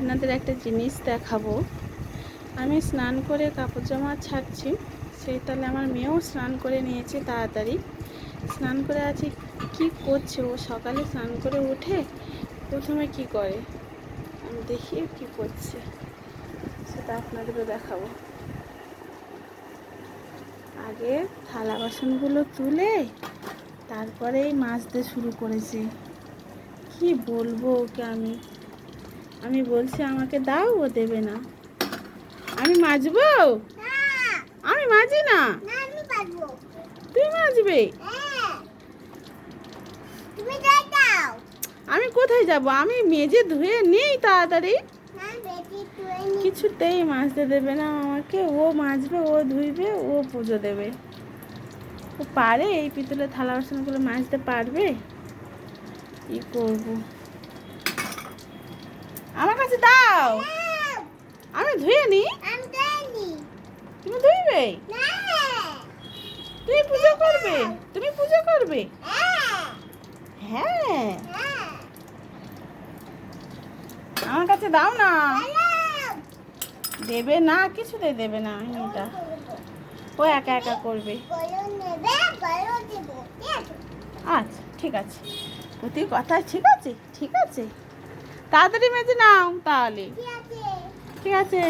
আপনাদের একটা জিনিস দেখাবো। আমি স্নান করে কাপড় জামা ছাড়ছি, সেই তাহলে আমার মেয়েও স্নান করে নিয়েছে তাড়াতাড়ি। স্নান করে আছে, কি করছে ও? সকালে স্নান করে উঠে প্রথমে কি করে? আমি দেখি কি করছে। সেটা আপনাদেরও দেখাবো। আগে থালা বাসনগুলো তুলে তারপরেই মাজতে শুরু করেছে। কি বলব ওকে আমি? আমি বলছি আমাকে দাও ও দেবে না। আমি মাজবো? আমি মাজি না? তুই মাজবে? হ্যাঁ। আমি কোথায় যাব? আমি মেজে ধুয়ে নেই তাড়াতাড়ি। কিছুতেই মাজতে দেবে না আমাকে। ও মাজবে ও ধুইবে ও পুজো দেবে। ও পারে এই পিতলের থালা বাসনগুলো মাজতে পারবে? কি করব? কাছে দাও। আমি ধুয়ে নি? তুমি ধুইবে? তুমি পুজো করবে? তুমি পুজো করবে? হ্যাঁ। আমার কাছে দাও না। দেবে না কিছুতে দেবে না এটা। ও একা একা করবে। আচ্ছা ঠিক আছে। প্রতি কথা, ঠিক আছে ঠিক আছে। তাড়াতাড়ি মেজে নাও তাহলে। ঠিক আছে। ঠিক আছে।